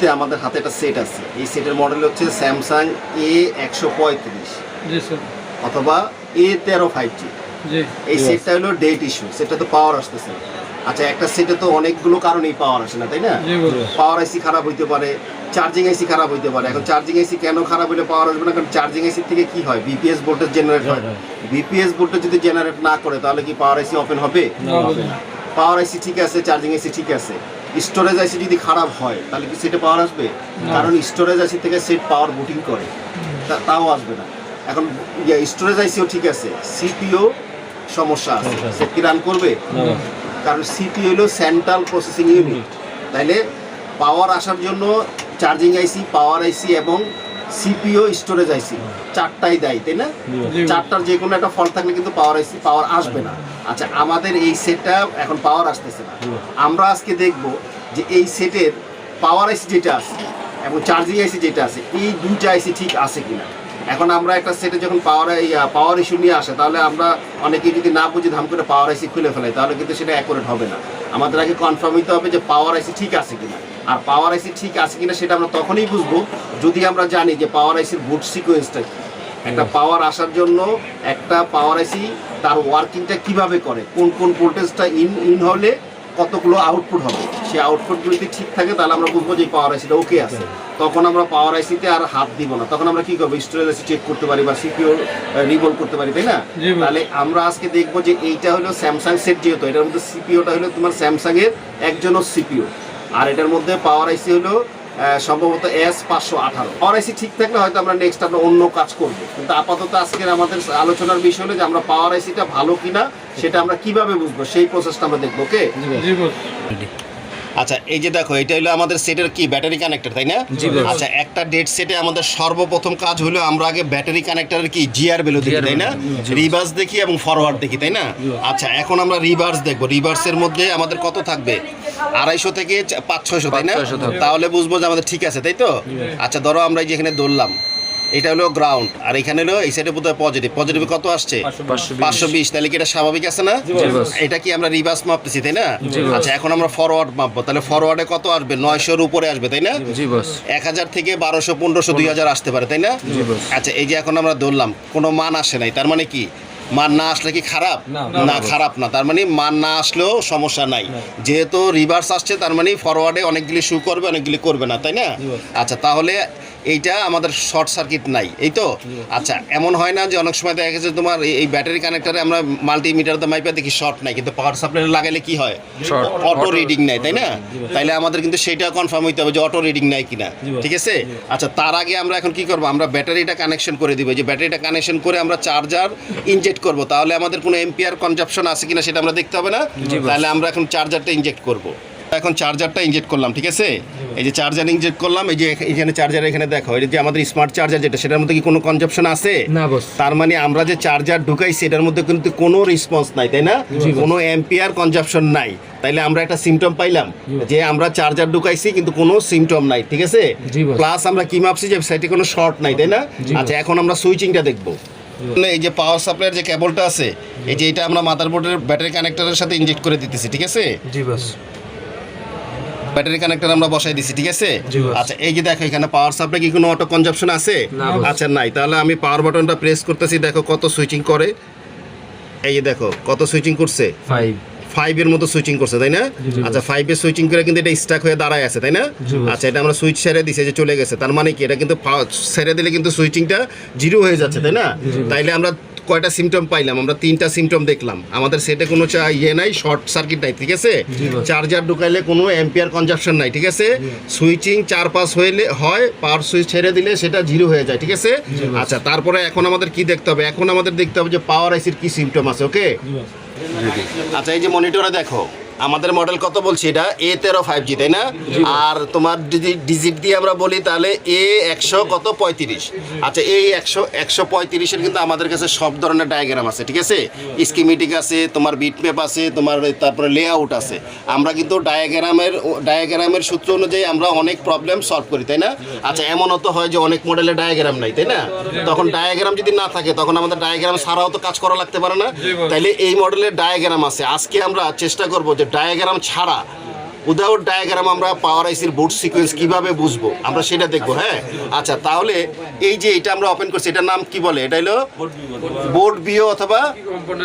মুহূর্তে আমাদের হাতে একটা সেট আছে। এই সেটের মডেল হচ্ছে স্যামসাং এ একশো পঁয়ত্রিশ। অথবা এ তেরো ফাইভ জি। এই সেটটা হলো ডেট ইস্যু সেটা তো পাওয়ার আসতেছে। আচ্ছা একটা সেটে তো অনেকগুলো কারণেই পাওয়ার আসে না তাই না? পাওয়ার আইসি খারাপ হইতে পারে চার্জিং আইসি খারাপ হইতে পারে। এখন চার্জিং আইসি কেন খারাপ হলে পাওয়ার আসবে না? কারণ চার্জিং আইসি থেকে কি হয়? বিপিএস ভোল্টেজ জেনারেট হয়। বিপিএস ভোল্টেজ যদি জেনারেট না করে তাহলে কি পাওয়ার আইসি ওপেন হবে? না হবে না। পাওয়ার আইসি ঠিক আছে চার্জিং আইসি ঠিক আছে। স্টোরেজ আইসি যদি খারাপ হয় তাহলে কি সেটে পাওয়ার আসবে? কারণ স্টোরেজ আইসি থেকে সেট পাওয়ার বুটিং করে। তা- তাও আসবে না। এখন স্টোরেজ আইসিও ঠিক আছে। সিপিও সমস্যা আছে। সেট কি রান করবে? কারণ সিপি হলো সেন্ট্রাল প্রসেসিং ইউনিট তাইলে পাওয়ার আসার জন্য চার্জিং আইসি পাওয়ার আইসি এবং সিপিও স্টোরেজ আইসি চারটাই দেয় তাই না? চারটার যে কোনো একটা ফল্ট থাকলে কিন্তু পাওয়ার আইসি পাওয়ার আসবে না। আচ্ছা আমাদের এই সেটটা এখন পাওয়ার আসতেছে না। আমরা আজকে দেখব যে এই সেটের পাওয়ার আইসি যেটা আছে এবং চার্জিং আইসি যেটা আছে এই দুইটা আইসি ঠিক আছে কিনা? এখন আমরা একটা সেটে যখন পাওয়ার পাওয়ার ইস্যু নিয়ে আসে তাহলে আমরা অনেকে যদি না বুঝি ধাম করে পাওয়ার আইসি খুলে ফেলাই তাহলে কিন্তু সেটা অ্যাকুরেট হবে না। আমাদের আগে কনফার্ম হইতে হবে যে পাওয়ার আইসি ঠিক আছে কিনা। আর পাওয়ার আইসি ঠিক আছে কিনা সেটা আমরা তখনই বুঝব যদি আমরা জানি যে পাওয়ার আইসির বুট সিকোয়েন্সটা কি। একটা পাওয়ার আসার জন্য একটা পাওয়ার আইসি তার ওয়ার্কিংটা কীভাবে করে? কোন কোন ভোল্টেজটা ইন ইন হলে কতগুলো আউটপুট হবে? সেই আউটপুট যদি ঠিক থাকে তাহলে আমরা বুঝব যে পাওয়ার আইসিটা ওকে আছে। তখন আমরা পাওয়ার আইসিতে আর হাত দিব না। তখন আমরা কি করব? স্টোরেজ আইসি চেক করতে পারি বা সিপিও রিভলভ করতে পারি তাই না? তাহলে আমরা আজকে দেখব যে এইটা হলো স্যামসাং সেট যেহেতু এটার মধ্যে সিপিওটা হলো তোমার স্যামসাং এর একজনও সিপিও আর এটার মধ্যে পাওয়ার আইসি হলো সম্ভবত এস পাঁচশো আঠারো। পাওয়ার আইসি ঠিক থাকলে হয়তো আমরা নেক্সট আমরা অন্য কাজ করব। কিন্তু আপাতত আজকের আমাদের আলোচনার বিষয় হলো যে আমরা পাওয়ার আইসিটা ভালো কিনা সেটা আমরা কীভাবে বুঝব? সেই প্রসেসটা আমরা দেখব ওকে আচ্ছা এই যে দেখো এটা হলো আমাদের সেটের কি? ব্যাটারি কানেক্টর তাই না? আচ্ছা একটা ডেট সেটে আমাদের সর্বপ্রথম কাজ হলো আমরা আগে ব্যাটারি কানেক্টরের কি? জিআর ভ্যালু দেখি তাই না? রিভার্স দেখি এবং ফরওয়ার্ড দেখি তাই না? আচ্ছা এখন আমরা রিভার্স দেখব। রিভার্সের মধ্যে আমাদের কত থাকবে? আড়াইশো থেকে পাঁচ ছয়শো তাই না? তাহলে বুঝব যে আমাদের ঠিক আছে তাই তো? আচ্ছা ধরো আমরা এই যে ধরলাম এটা হলো গ্রাউন্ড আর এখানে হলো এই সাইডে বোধহয় পজিটিভ পজিটিভ কত আসছে? পাঁচশো বিশ। তাহলে কি এটা স্বাভাবিক আছে না? এটা কি আমরা রিভার্স মাপতেছি তাই না? আচ্ছা এখন আমরা ফরওয়ার্ড মাপবো। তাহলে ফরওয়ার্ডে কত আসবে? নয়শোর উপরে আসবে তাই না? এক হাজার থেকে বারোশো পনেরোশো দুই হাজার আসতে পারে তাই না? আচ্ছা এই যে এখন আমরা ধরলাম কোনো মান আসে নাই। তার মানে কি? মান না আসলে কি খারাপ? না খারাপ না। তার মানে মান না আসলেও সমস্যা নাই। যেহেতু রিভার্স আসছে তার মানে ফরওয়ার্ডে অনেকগুলি শু করবে অনেকগুলি করবে না তাই না? আচ্ছা তাহলে এইটা আমাদের শর্ট সার্কিট নাই এই তো? আচ্ছা এমন হয় না যে অনেক সময় দেখা গেছে তোমার এই- ব্যাটারি কানেক্টারে আমরা মাল্টিমিটার দিয়ে মাইপা দেখি শর্ট নাই কিন্তু পাওয়ার সাপ্লাই লাগাইলে কি হয়? অটো রিডিং নাই তাই না? তাইলে আমাদের কিন্তু সেটা কনফার্ম হইতে হবে যে অটো রিডিং নাই কিনা ঠিক আছে? আচ্ছা তার আগে আমরা এখন কি করব? আমরা ব্যাটারিটা কানেকশন করে দিব যে ব্যাটারিটা কানেকশন করে আমরা চার্জার ইনজেক্ট করব তাহলে আমাদের কোনো এমপিআর কনজাপশন আছে কিনা সেটা আমরা দেখতে হবে না? তাহলে আমরা এখন চার্জারটা ইনজেক্ট করব। এখন চার্জারটা ইনজেক্ট করলাম ঠিক আছে? এই যে চার্জার ইনজেক্ট করলাম এই যে এখানে চার্জার এখানে দেখো এই যে আমাদের স্মার্ট চার্জার যেটা সেটার মধ্যে কি কোনো কনজাপশন আছে? না বস তার মানে আমরা যে চার্জার ঢুকাইছি এটার মধ্যে কিন্তু কোনো রেসপন্স নাই তাই না? কোনো এম্পিয়ার কনজাপশন নাই। তাইলে আমরা একটা সিমটম পাইলাম যে আমরা চার্জার ঢুকাইছি কিন্তু কোনো সিমটম নাই ঠিক আছে? প্লাস আমরা কি মাপছি যে সাইডে কোনো শর্ট নাই তাই না? আচ্ছা এখন আমরা সুইচিংটা দেখব। এই যে পাওয়ার সাপ্লাইয়ের যে কেবলটা আছে এই যে এটা আমরা মাদারবোর্ডের ব্যাটারি কানেক্টরের সাথে ইনজেক্ট করে দিতেছি ঠিক আছে? জি বস ব্যাটারি কানেক্টর আমরা বসাই দিছি ঠিক আছে? আচ্ছা এই যে দেখো এখানে পাওয়ার সাপ্লাই কি কোনো অটো কনজাপশন আছে? আচ্ছা নাই। তাহলে আমি পাওয়ার বাটনটা প্রেস করতেছি দেখো কত সুইচিং করে। এই যে দেখো কত সুইচিং করছে? ফাইভ ফাইভের মতো সুইচিং করছে তাই না? আচ্ছা ফাইভের সুইচিং করে কিন্তু এটা স্টাক হয়ে দাঁড়ায় আছে তাই না? আচ্ছা এটা আমরা সুইচ সেরে দিছে যে চলে গেছে। তার মানে কি এটা কিন্তু ছেড়ে দিলে কিন্তু সুইচিংটা জিরো হয়ে যাচ্ছে তাই না? তাইলে আমরা কয়টা সিমটম পাইলাম? আমরা তিনটা সিমটম দেখলাম। আমাদের সেটে কোনো ইয়ে নাই শর্ট সার্কিট নাই ঠিক আছে? চার্জার ঢুকাইলে কোনো এম্পিয়ার কনজাপশন নাই ঠিক আছে? সুইচিং চার পাস হইলে হয় পাওয়ার সুইচ ছেড়ে দিলে সেটা জিরো হয়ে যায় ঠিক আছে? আচ্ছা তারপরে এখন আমাদের কি দেখতে হবে? এখন আমাদের দেখতে হবে যে পাওয়ার আইসির কি সিমটম আছে ওকে আচ্ছা এই যে মনিটরে দেখো। আমাদের মডেল কত বলছি এটা? এ তেরো ফাইভ জি তাই না? আর তোমার যদি ডিজিট দিয়ে আমরা বলি তাহলে এ একশো কত? পঁয়ত্রিশ। আচ্ছা এই একশো একশো পঁয়ত্রিশের কিন্তু আমাদের কাছে সব ধরনের ডায়াগ্রাম আছে ঠিক আছে? স্কিমেটিক আছে তোমার বিটম্যাপ আছে তোমার তারপরে লেআউট আছে। আমরা কিন্তু ডায়াগ্রামের ডায়াগ্রামের সূত্র অনুযায়ী আমরা অনেক প্রবলেম সলভ করি তাই না? আচ্ছা এমনও তো হয় যে অনেক মডেলের ডায়াগ্রাম নাই তাই না? তখন ডায়াগ্রাম যদি না থাকে তখন আমাদের ডায়াগ্রাম ছাড়াও তো কাজ করা লাগতে পারে না। তাইলে এই মডেলের ডায়াগ্রাম আছে। আজকে আমরা চেষ্টা করব যে ডায়াগ্রাম ছাড়া উইদাউট ডায়াগ্রাম আমরা পাওয়ার আইসির বোর্ড সিকোয়েন্স কীভাবে বুঝব? আমরা সেটা দেখব হ্যাঁ? আচ্ছা তাহলে এই যে এটা আমরা ওপেন করছি, এটার নাম কি বলে? এটা হলো বোর্ড বিও অথবা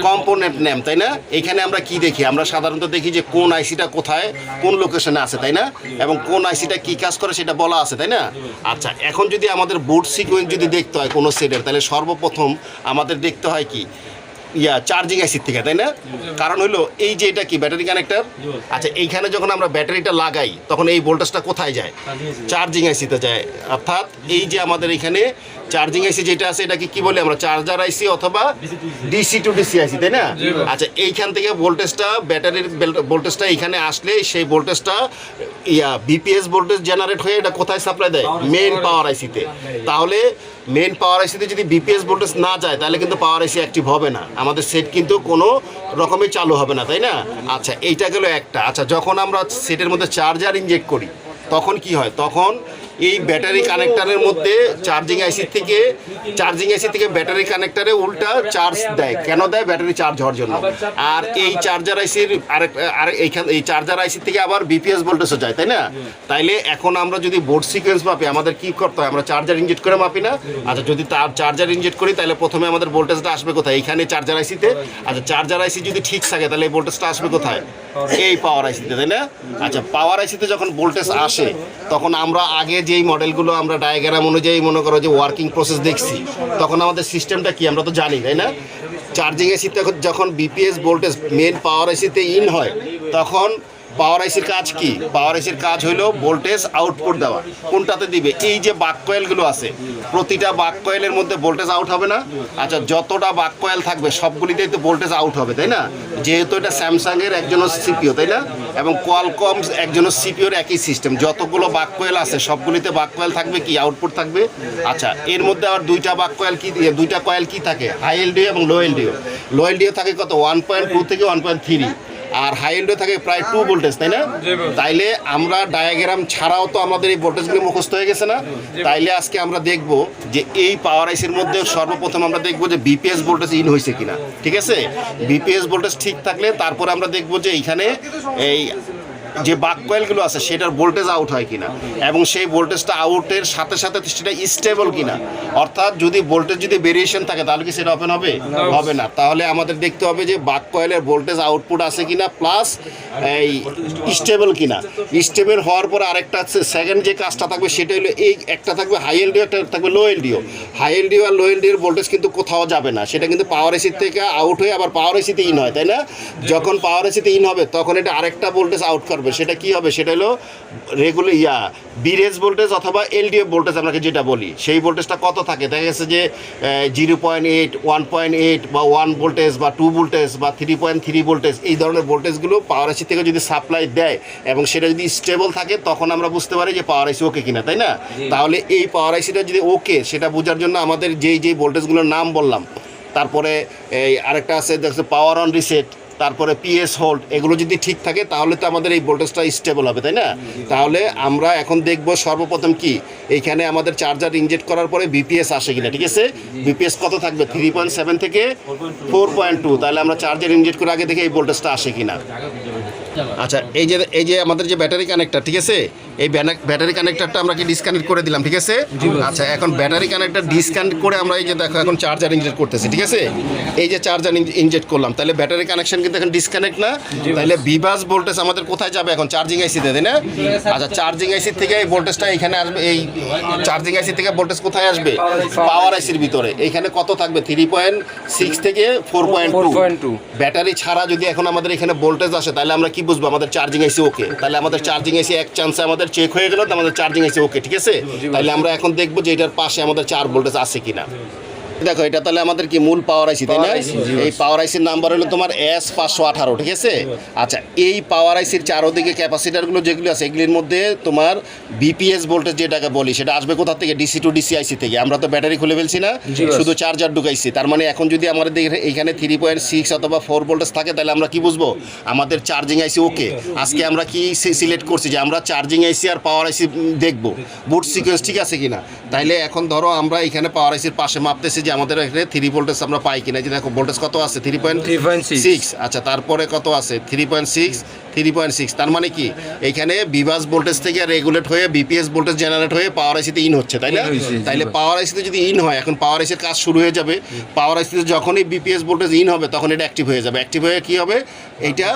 কম্পোনেন্ট নেম তাই না? এখানে আমরা কি দেখি? আমরা সাধারণত দেখি যে কোন আইসিটা কোথায়, কোন লোকেশনে আছে, তাই না? এবং কোন আইসিটা কি কাজ করে সেটা বলা আছে, তাই না? আচ্ছা এখন যদি আমাদের বোর্ড সিকোয়েন্স যদি দেখতে হয় কোনো সেটের তাহলে সর্বপ্রথম আমাদের দেখতে হয় কি? ইয়া চার্জিং আইসির থেকে তাই না? কারণ হলো এই যে এটা কি ব্যাটারি কানেক্টর আচ্ছা এইখানে যখন আমরা ব্যাটারিটা লাগাই তখন এই ভোল্টেজটা কোথায় যায়? চার্জিং আইসিতে যায়। অর্থাৎ এই যে আমাদের এখানে চার্জিং আইসি যেটা আছে এটাকে কি বলি আমরা? চার্জার আইসি অথবা ডিসি টু ডিসি আইসি তাই না? আচ্ছা এইখান থেকে ভোল্টেজটা ব্যাটারির ভোল্টেজটা এখানে আসলে সেই ভোল্টেজটা ইয়া বিপিএস ভোল্টেজ জেনারেট হয়ে এটা কোথায় সাপ্লাই দেয়? মেইন পাওয়ার আইসিতে তাহলে মেইন পাওয়ার আইসিতে যদি বিপিএস ভোল্টেজ না যায় তাহলে কিন্তু পাওয়ার আইসি অ্যাক্টিভ হবে না। আমাদের সেট কিন্তু কোনো রকমই চালু হবে না তাই না? আচ্ছা এইটা গেল একটা। আচ্ছা যখন আমরা সেটের মধ্যে চার্জার ইনজেক্ট করি তখন কি হয়? তখন এই ব্যাটারি কানেক্টারের মধ্যে চার্জিং আইসি থেকে চার্জিং আইসি থেকে ব্যাটারি কানেক্টারে উল্টা চার্জ দেয়। কেন দেয়? ব্যাটারি চার্জ হওয়ার জন্য। আর এই চার্জার আইসির আরেক, আর এইখান, এই চার্জার আইসি থেকে আবার বিপিএস ভোল্টেজও যায়, তাই না? তাইলে এখন আমরা যদি বোর্ড সিকোয়েন্স মাপি, আমাদের কি করতে হয়? আমরা চার্জার ইনজেক্ট করে মাপি না? আচ্ছা যদি তার চার্জার ইনজেক্ট করি তাহলে প্রথমে আমাদের ভোল্টেজটা আসবে কোথায়? এইখানে চার্জার আইসিতে আচ্ছা চার্জার আইসি যদি ঠিক থাকে, তাহলে এই ভোল্টেজটা আসবে কোথায়? এই পাওয়ার আইসিতে তাই না? আচ্ছা পাওয়ার আইসিতে যখন ভোল্টেজ আসে, তখন আমরা আগে যেই মডেলগুলো আমরা ডায়াগ্রাম অনুযায়ী মনে করো যে ওয়ার্কিং প্রসেস দেখছি, তখন আমাদের সিস্টেমটা কি আমরা তো জানি, তাই না? চার্জিং এসিতে যখন বিপিএস ভোল্টেজ মেন পাওয়ার এসিতে ইন হয়, তখন পাওয়ার আইসির কাজ কি? পাওয়ার আইসির কাজ হলো ভোল্টেজ আউটপুট দেওয়া। কোনটাতে দিবে? এই যে বাক কয়েলগুলো আছে, প্রতিটা বাক কয়েলের মধ্যে ভোল্টেজ আউট হবে না? আচ্ছা যতটা বাক কয়েল থাকবে, সবগুলিতেই তো ভোল্টেজ আউট হবে, তাই না? যেহেতু এটা স্যামসাংয়ের একজনের সিপিও তাই না? এবং কোয়ালকম একজনের সিপিওর একই সিস্টেম যতগুলো বাক কয়েল আছে, সবগুলিতে বাক কয়েল থাকবে কি? আউটপুট থাকবে। আচ্ছা এর মধ্যে আবার দুইটা বাক কয়েল কি দুইটা কয়েল কি থাকে? হাই এলডিও এবং লো এলডিও লো এলডিও থাকে কত? ওয়ান পয়েন্ট টু থেকে ওয়ান পয়েন্ট থ্রি আর হাই এন্ডে থাকে প্রায় টু ভোল্টেজ তাই না? তাইলে আমরা ডায়াগ্রাম ছাড়াও তো আমাদের এই ভোল্টেজগুলো মুখস্থ হয়ে গেছে না? তাইলে আজকে আমরা দেখব যে এই পাওয়ার আইসির মধ্যে সর্বপ্রথম আমরা দেখব যে বিপিএস ভোল্টেজ ইন হয়েছে কিনা। ঠিক আছে? বিপিএস ভোল্টেজ ঠিক থাকলে তারপরে আমরা দেখব যে এইখানে এই যে বাক কয়েলগুলো আছে সেটার ভোল্টেজ আউট হয় কিনা এবং সেই ভোল্টেজটা আউটের সাথে সাথে সেটা স্টেবল কিনা। অর্থাৎ যদি ভোল্টেজ যদি ভেরিয়েশন থাকে তাহলে কি সেটা ওপেন হবে? হবে না। তাহলে আমাদের দেখতে হবে যে বাক কয়েলের ভোল্টেজ আউটপুট আছে কিনা প্লাস এই স্টেবল কিনা। স্টেবল হওয়ার পর আরেকটা আছে সেকেন্ড যে কাজটা থাকবে সেটা হলো এই একটা থাকবে হাই এলডিও একটা থাকবে low LDO high L LDO আর লো এলডিওর ভোল্টেজ কিন্তু কোথাও যাবে না। সেটা কিন্তু পাওয়ার এসির থেকে আউট হয়ে আবার পাওয়ার এসিতে ইন হয় তাই না? যখন পাওয়ার এসিতে ইন হবে তখন এটা আরেকটা ভোল্টেজ আউট করবে। সেটা কি হবে? সেটা হলো রেগুলার ইয়া বিরেজ ভোল্টেজ অথবা এলডিও ভোল্টেজ আপনাকে যেটা বলি সেই ভোল্টেজটা কত থাকে? দেখা গেছে যে zero point eight one point eight বা ওয়ান ভোল্টেজ বা টু ভোল্টেজ বা থ্রি পয়েন্ট থ্রি ভোল্টেজ এই ধরনের ভোল্টেজগুলো পাওয়ার এসি থেকে যদি সাপ্লাই দেয় এবং সেটা যদি স্টেবল থাকে তখন আমরা বুঝতে পারি যে পাওয়ার আইসি ওকে কিনা তাই না? তাহলে এই পাওয়ার আইসিটা যদি ওকে সেটা বোঝার জন্য আমাদের যেই যেই ভোল্টেজগুলোর নাম বললাম তারপরে এই আরেকটা আছে দেখছে পাওয়ার অন রিসেট তারপরে পিএস হোল্ড এগুলো যদি ঠিক থাকে, তাহলে তো আমাদের এই ভোল্টেজটা স্টেবল হবে, তাই না? তাহলে আমরা এখন দেখব সর্বপ্রথম কি? এইখানে আমাদের চার্জার ইনজেক্ট করার পরে বিপিএস আসে কিনা, ঠিক আছে? বিপিএস কত থাকবে? থ্রি পয়েন্ট সেভেন থেকে ফোর পয়েন্ট টু তাহলে আমরা চার্জার ইনজেক্ট করে আগে দেখে এই ভোল্টেজটা আসে কিনা। আচ্ছা এই যে এই যে আমাদের যে ব্যাটারি কানেক্টর ঠিক আছে? এই ব্যাটারি কানেক্টরটা আমরা কি ডিসকানেক্ট করে দিলাম ঠিক আছে? আচ্ছা এখন ব্যাটারি কানেক্টর ডিসকানেক্ট করে আমরা এই যে দেখো এখন চার্জার ইনজেক্ট করতেছি ঠিক আছে? এই যে চার্জার ইনজেক্ট করলাম তাহলে ব্যাটারি কানেকশন কিন্তু এখন ডিসকানেক্ট না? তাহলে বিভাস ভোল্টেজ আমাদের কোথায় যাবে এখন? চার্জিং আইসিতে তাই না? আচ্ছা চার্জিং আইসি থেকে এই ভোল্টেজটা এখানে আসবে এই চার্জিং আইসি থেকে ভোল্টেজ কোথায় আসবে? পাওয়ার আইসির ভিতরে। এখানে কত থাকবে? থ্রি পয়েন্ট সিক্স থেকে ফোর পয়েন্ট টু ব্যাটারি ছাড়া যদি এখন আমাদের এখানে ভোল্টেজ আসে তাহলে আমরা কি বুঝব আমাদের চার্জিং এসে ওকে তাহলে আমাদের চার্জিং এসে এক চান্সে আমাদের চেক হয়ে গেল আমাদের চার্জিং এসে ওকে ঠিক আছে? তাহলে আমরা এখন দেখব যে এটার পাশে আমাদের চার ভোল্টেজ আছে কিনা। দেখো এটা তাহলে আমাদের কি মূল পাওয়ার আইসি তাই না? এই পাওয়ার আইসির নাম্বার হলো তোমার এস পাঁচশো আঠারো ঠিক আছে? আচ্ছা এই পাওয়ার আইসির চারোদিকে ক্যাপাসিটারগুলো যেগুলো আছে এগুলির মধ্যে তোমার বিপিএস ভোল্টেজ যেটাকে বলি সেটা আসবে কোথা থেকে? ডিসি টু ডিসি আইসি থেকে। আমরা তো ব্যাটারি খুলে ফেলছি না শুধু চার্জার ঢুকাইছি। তার মানে এখন যদি আমাদের এখানে থ্রি পয়েন্ট সিক্স অথবা ফোর ভোল্টেজ থাকে তাহলে আমরা কি বুঝব? আমাদের চার্জিং আইসি ওকে আজকে আমরা কি সিলেক্ট করছি যে আমরা চার্জিং আইসি আর পাওয়ার আইসি দেখব। বুট সিকোয়েন্স ঠিক আছে কিনা? তাইলে এখন ধরো আমরা এখানে পাওয়ার আইসির পাশে মাপতেছি যে আমাদের এখানে থ্রি ভোল্টেজ আমরা পাই কিনা যে দেখো ভোল্টেজ কত আছে? থ্রি পয়েন্ট 3.6 সিক্স আচ্ছা তারপরে কত আছে? Three point six three point six তার মানে কি? এখানে বিভাস ভোল্টেজ থেকে রেগুলেট হয়ে বিপিএস ভোল্টেজ জেনারেট হয়ে পাওয়ার আইসিতে ইন হচ্ছে তাই না? তাইলে পাওয়ার আইসিতে যদি ইন হয় এখন পাওয়ার আইসির কাজ শুরু হয়ে যাবে। পাওয়ার আইসিতে যখনই বিপিএস ভোল্টেজ ইন হবে তখন এটা অ্যাক্টিভ হয়ে যাবে। অ্যাক্টিভ হয়ে কি হবে? এইটা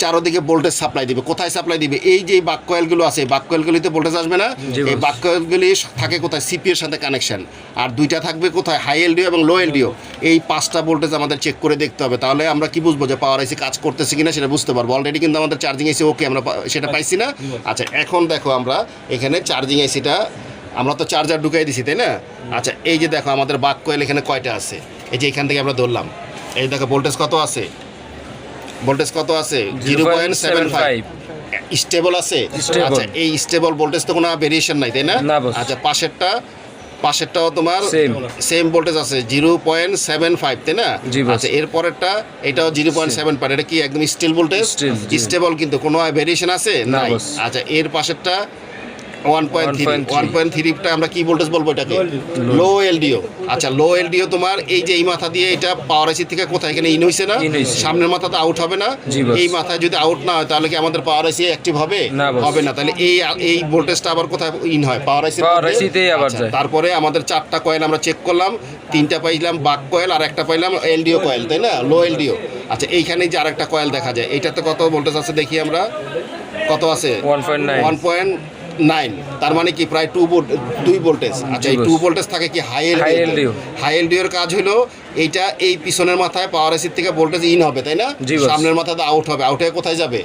চারোদিকে ভোল্টেজ সাপ্লাই দিবে। কোথায় সাপ্লাই দিবে? এই যে বাক কয়েলগুলো আছে বাক কয়েলগুলিতে ভোল্টেজ আসবে না? এই। বাক কয়েলগুলি থাকে কোথায়? সিপি এর সাথে কানেকশন আর দুইটা থাকবে কোথায়? হাই এলডিও এবং লো এলডিও এই পাঁচটা ভোল্টেজ আমাদের চেক করে দেখতে হবে। তাহলে আমরা কি বুঝব যে পাওয়ার আইসি কাজ করতেছে কিনা সেটা বুঝতে পারব। অলরেডি কিন্তু আমাদের চার্জিং এসে ওকে আমরা সেটা পাইছি না। আচ্ছা এখন দেখো আমরা এখানে চার্জিং এসিটা আমরা তো চার্জার ঢুকাই দিছি তাই না? আচ্ছা এই যে দেখো আমাদের বাক কয়েল এখানে কয়টা আছে? এই যে এখান থেকে আমরা ধরলাম। এই দেখো ভোল্টেজ কত আছে? ভোল্টেজ কত আছে? Zero point seven five. Stable আছে? আচ্ছা এই স্টেবল ভোল্টেজ তো কোনো ভেরিয়েশন নাই তাই না? আচ্ছা পাশেরটা পাশেরটাও তোমার সেম ভোল্টেজ আছে জিরো পয়েন্ট সেভেন ফাইভ তাই না? আচ্ছা এর পরেরটা এটাও জিরো পয়েন্ট সেভেন ফাইভ এটা কি একদম স্টিল ভোল্টেজ? স্টেবল কিন্তু কোনো ভেরিয়েশন আছে? না, নাই। আচ্ছা এর পাশেরটা one point three one point থ্রিটা আমরা কি ভোল্টেজ বলব এটাকে? লো এলডিও আচ্ছা লো এলডিও তোমার এই যে এই মাথা দিয়ে এটা পাওয়ার আইসি থেকে কোথায়? এখানে ইন হয়েছে না। সামনের মাথাতে আউট হবে না? এই মাথায় যদি আউট না হয় তাহলে কি আমাদের পাওয়ার আইসি অ্যাক্টিভ হবে? না, হবে না। তাহলে এই এই ভোল্টেজটা আবার কোথায় ইন হয়? পাওয়ার আইসি আবার যায়। তারপরে আমাদের চারটা কয়েল আমরা চেক করলাম। তিনটা পাইলাম বাক কয়েল আর একটা পাইলাম এলডিও কয়েল তাই না? লো এলডিও আচ্ছা এইখানে যে আরেকটা কয়েল দেখা যায় এইটাতে কত ভোল্টেজ আছে দেখি আমরা? কত আছে? 1.9 ওয়ান পয়েন্ট নাইন তার মানে কি প্রায় টু ভোল্ট দুই ভোল্টেজ আচ্ছা এই টু ভোল্টেজ থাকে কি হাই এলডিও LDO হাই এলডিওর কাজ হলো এইটা এই পিছনের মাথায় পাওয়ার আইসির থেকে ভোল্টেজ ইন হবে তাই না। সামনের মাথাতে আউট হবে। আউট হয়ে কোথায় যাবে?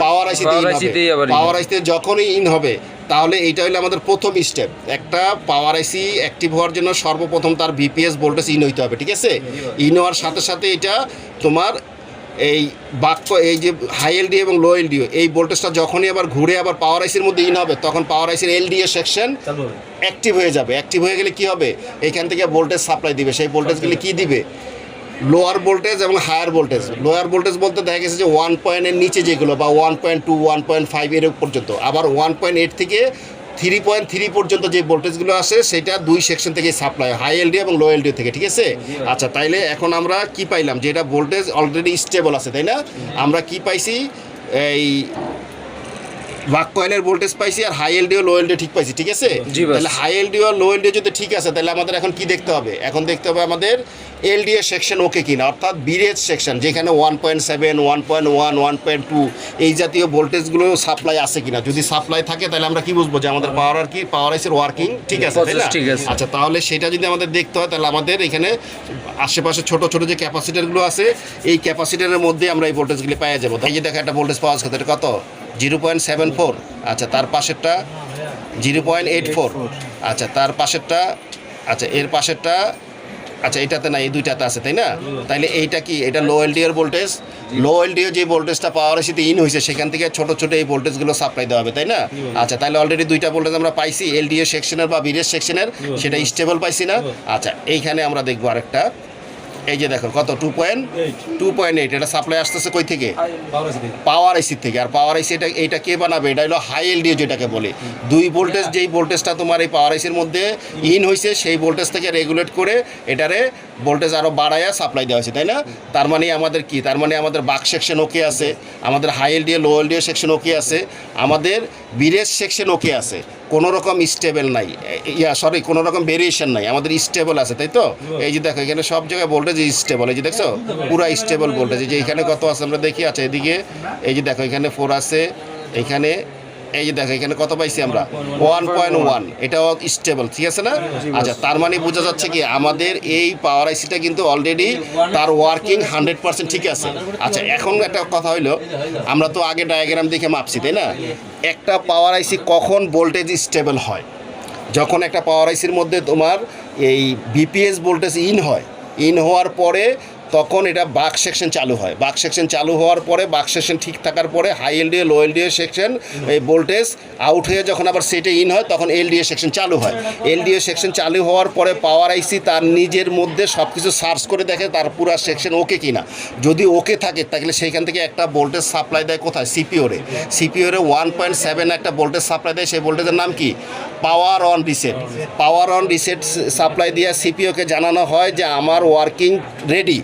পাওয়ার আইসিতে ইন হবে। পাওয়ার আইসিতে যখনই ইন হবে তাহলে এইটা হলো আমাদের প্রথম স্টেপ একটা পাওয়ার আইসি অ্যাক্টিভ হওয়ার জন্য সর্বপ্রথম তার বিপিএস ভোল্টেজ ইন হইতে হবে ঠিক আছে? ইন হওয়ার সাথে সাথে এটা তোমার এই বাক্য এই যে হাই এলডি এবং লো এলডিও এই ভোল্টেজটা যখনই আবার ঘুরে আবার পাওয়ার আইসির মধ্যে ইন হবে তখন পাওয়ার আইসির এলডিএ সেকশন অ্যাক্টিভ হয়ে যাবে। অ্যাক্টিভ হয়ে গেলে কি হবে? এখান থেকে ভোল্টেজ সাপ্লাই দিবে। সেই ভোল্টেজগুলি কি দিবে? লোয়ার ভোল্টেজ এবং হায়ার ভোল্টেজ লোয়ার ভোল্টেজ বলতে দেখা গেছে যে ওয়ান পয়েন্টের নিচে যেগুলো বা one point two one point five এর পর্যন্ত। আবার ওয়ান পয়েন্ট এইট থেকে থ্রি পয়েন্ট থ্রি পর্যন্ত যে ভোল্টেজগুলো আসে সেটা দুই সেকশন থেকে সাপ্লাই হাই এলডি এবং লো এলডি থেকে ঠিক আছে? আচ্ছা তাইলে এখন আমরা কি পাইলাম? যে এটা ভোল্টেজ অলরেডি স্টেবল আছে তাই না? আমরা কি পাইছি? এই বাক কয়েলের ভোল্টেজ পাইছি আর হাই এলডিও লো এলডিও ঠিক পাইছি ঠিক আছে? তাহলে হাই এলডিও আর লো এলডিও যদি ঠিক আছে তাহলে আমাদের এখন কি দেখতে হবে? এখন দেখতে হবে আমাদের এলডিএ সেকশন ওকে কিনা অর্থাৎ বিরেজ সেকশন যেখানে one point seven one point one one point two এই জাতীয় ভোল্টেজগুলো সাপ্লাই আছে কিনা। যদি সাপ্লাই থাকে তাহলে আমরা কি বুঝব যে আমাদের পাওয়ার আর কি পাওয়ার আইসের ওয়ার্কিং ঠিক আছে তাই না? ঠিক আছে। আচ্ছা তাহলে সেটা যদি আমাদের দেখতে হয় তাহলে আমাদের এখানে আশেপাশে ছোট ছোট যে ক্যাপাসিটারগুলো আছে এই ক্যাপাসিটারের মধ্যে আমরা এই ভোল্টেজগুলি পেয়ে যাব। তাই যে দেখো একটা ভোল্টেজ পাওয়া যাচ্ছে এটা কত? জিরো পয়েন্ট সেভেন ফোর আচ্ছা তার পাশেরটা জিরো পয়েন্ট এইট ফোর আচ্ছা তার পাশেরটা আচ্ছা এর পাশেরটা আচ্ছা এটাতে না এই দুইটাতে আছে তাই না? তাইলে এইটা কি? এটা লো এলডিওর ভোল্টেজ লো এলডিও যে ভোল্টেজটা পাওয়ার এসিতে ইন হয়েছে সেখান থেকে ছোট ছোট এই ভোল্টেজগুলো সাপ্লাই দেওয়া হবে তাই না? আচ্ছা তাহলে অলরেডি দুইটা ভোল্টেজ আমরা পাইছি এলডিও সেকশনের বা বিরেজ সেকশনের সেটা স্টেবল পাইছি না। আচ্ছা এইখানে আমরা দেখব আরেকটা। এই যে দেখো কত? Two point two point eight এটা সাপ্লাই আসতেছে কই থেকে? পাওয়ার আইসি থেকে। আর পাওয়ার আইসি এটা এইটা কে বানাবে? এটা হলো হাই এলডিও যেটাকে বলে। দুই ভোল্টেজ যেই ভোল্টেজটা তোমার এই পাওয়ার আইসির মধ্যে ইন হয়েছে সেই ভোল্টেজ থেকে রেগুলেট করে এটারে ভোল্টেজ আরও বাড়ায়া সাপ্লাই দেওয়া হয়েছে তাই না? তার মানে আমাদের কি? তার মানে আমাদের বাক সেকশন ওকে আছে আমাদের high LDO low LDO section okay আছে আমাদের বিরেজ সেকশন ওকে আছে। কোনো রকম স্টেবল নাই ইয়া সরি কোনো রকম ভেরিয়েশন নাই। আমাদের স্টেবল আছে, তাই তো? এই যে দেখো, এখানে সব জায়গায় ভোল্টেজ স্টেবল এই যে দেখছ? পুরো স্টেবল ভোল্টেজ যে এখানে কত আছে আমরা দেখি আছে এদিকে, এই যে দেখো, এখানে ফোর আছে, এখানে এই যে দেখো এখানে কত পাইছি আমরা? ওয়ান পয়েন্ট ওয়ান এটাও স্টেবল ঠিক আছে না? আচ্ছা তার মানে বোঝা যাচ্ছে কি আমাদের এই পাওয়ার আইসিটা কিন্তু অলরেডি তার ওয়ার্কিং হান্ড্রেড পার্সেন্ট ঠিক আছে। আচ্ছা এখন একটা কথা হইল আমরা তো আগে ডায়াগ্রাম দেখে মাপছি তাই না? একটা পাওয়ার আইসি কখন ভোল্টেজ স্টেবল হয়? যখন একটা পাওয়ার আইসির মধ্যে তোমার এই বিপিএস ভোল্টেজ ইন হয় ইন হওয়ার পরে তখন এটা বাক সেকশন চালু হয়। বাক সেকশন চালু হওয়ার পরে, বাক সেকশন ঠিক থাকার পরে high LDA low L LDA section এই ভোল্টেজ আউট হয়ে যখন আবার সেটে ইন হয়, তখন এলডিএ সেকশন চালু হয়। এলডিএ সেকশন চালু হওয়ার পরে পাওয়ার আইসি তার নিজের মধ্যে সব কিছু সার্চ করে দেখে তার পুরো সেকশন ওকে কিনা। যদি ওকে থাকে, তাহলে সেইখান থেকে একটা ভোল্টেজ সাপ্লাই দেয় কোথায়? সিপিওরে সিপিওরে ওয়ান পয়েন্ট সেভেন একটা ভোল্টেজ সাপ্লাই দেয়, সেই ভোল্টেজের নাম কি? Power on reset power on reset supply দিয়ে সিপিওকে জানানো হয় যে, আমার ওয়ার্কিং রেডি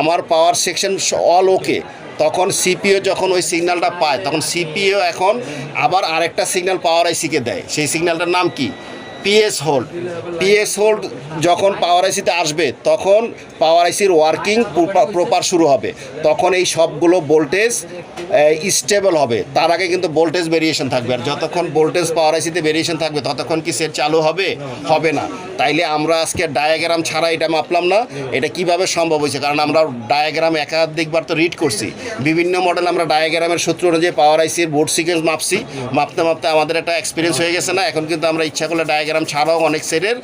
আমার পাওয়ার সেকশন অল ওকে তখন সিপিও যখন ওই সিগন্যালটা পায়, তখন সিপিও এখন আবার আরেকটা সিগন্যাল পাওয়ার আইসিকে দেয়। সেই সিগন্যালটার নাম কি? PS hold. পিএস হোল্ড যখন পাওয়ার আইসিতে আসবে, তখন পাওয়ার আইসির ওয়ার্কিং প্রপার শুরু হবে। তখন এই সবগুলো ভোল্টেজ স্টেবল হবে। তার আগে কিন্তু ভোল্টেজ ভেরিয়েশন থাকবে। আর যতক্ষণ ভোল্টেজ পাওয়ার আইসিতে ভেরিয়েশন থাকবে, ততক্ষণ কি সেট চালু হবে? হবে না। তাইলে আমরা আজকে ডায়াগ্রাম ছাড়া এটা মাপলাম না। এটা কীভাবে সম্ভব হয়েছে? কারণ আমরা ডায়াগ্রাম একাধিকবার তো রিড করছি। বিভিন্ন মডেল আমরা ডায়াগ্রামের সূত্র অনুযায়ী পাওয়ার আইসির বোর্ড সিকোয়েন্স মাপছি। মাপতে মাপতে আমাদের একটা এক্সপিরিয়েন্স হয়ে গেছে না? এখন কিন্তু আমরা ইচ্ছা করলে ডায়াগ্রাম ছাড়াও অনেক সেটের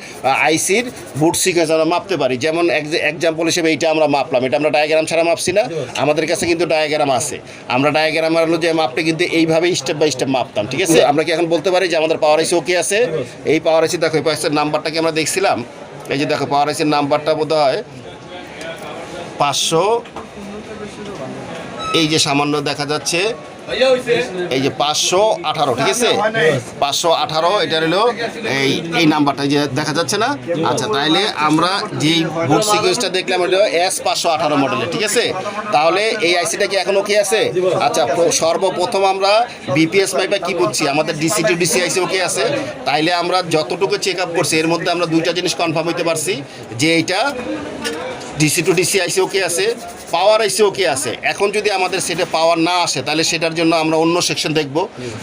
আইসির বুট সিকোয়েন্স আমরা মাপতে পারি। যেমন এক্সাম্পল হিসেবে এইটা আমরা মাপলাম। এটা আমরা ডায়াগ্রাম ছাড়া মাপছি না। আমাদের কাছে কিন্তু ডায়াগ্রাম আছে। আমরা ডায়াগ্রাম অনুযায়ী মাপটা কিন্তু এইভাবেই স্টেপ বাই স্টেপ মাপতাম, ঠিক আছে? আমরা কি এখন বলতে পারি যে আমাদের পাওয়ার আইসি ওকে আছে? এই পাওয়ার আইসি দেখো, এই পাওয়ার নাম্বারটা কি আমরা দেখছিলাম। এই যে দেখো পাওয়ার আইসির নাম্বারটা বোধ হয় পাঁচশো। এই যে সামান্য দেখা যাচ্ছে এই যে পাঁচশো আঠারো, ঠিক আছে? পাঁচশো আঠারো, এটা হলো এই এই নাম্বারটা যে দেখা যাচ্ছে না? আচ্ছা তাইলে আমরা যেই বুট সিকুয়েন্সটা দেখলাম, এটা এস পাঁচশো আঠারো মডেলের ঠিক আছে? তাহলে এই আইসিটা কি এখন ওকে আছে? আচ্ছা সর্বপ্রথম আমরা বিপিএস মাইপা কি বুঝছি আমাদের DC to DC IC okay আছে। তাইলে আমরা যতটুকু চেক আপ করছি, এর মধ্যে আমরা দুইটা জিনিস কনফার্ম হইতে পারছি, যে এইটা DC to DC IC okay আছে পাওয়ার আইসি ওকে আছে? এখন যদি আমাদের সেটে পাওয়ার না আসে তাহলে সেটার জন্য আমরা অন্য সেকশন দেখব।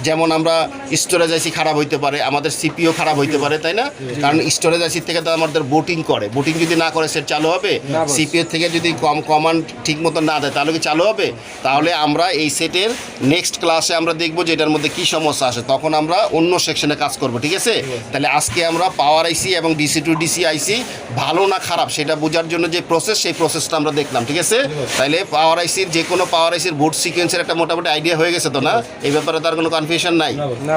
যেমন আমরা স্টোরেজ আইসি খারাপ হইতে পারে আমাদের সিপিও খারাপ হইতে পারে তাই না? কারণ স্টোরেজ আইসির থেকে তো আমাদের বোটিং করে। বোটিং যদি না করে সেট চালু হবে? সিপিও থেকে যদি কম কমান্ড ঠিক মতো না দেয় তাহলে কি চালু হবে? তাহলে আমরা এই সেটের নেক্সট ক্লাসে আমরা দেখব যে এটার মধ্যে কী সমস্যা আসে তখন আমরা অন্য সেকশনে কাজ করব ঠিক আছে? তাহলে আজকে আমরা পাওয়ার আইসি এবং ডিসি টু ডিসি আইসি ভালো না খারাপ সেটা বোঝার জন্য যে প্রসেস সেই প্রসেসটা আমরা দেখলাম ঠিক আছে? তাহলে পাওয়ার আইসির যে কোনো পাওয়ার আইসির বুট সিকোয়েন্সের একটা মোটামুটি আইডিয়া হয়ে গেছে তো না? এই ব্যাপারে তার কোনো কনফিউশন নাই? না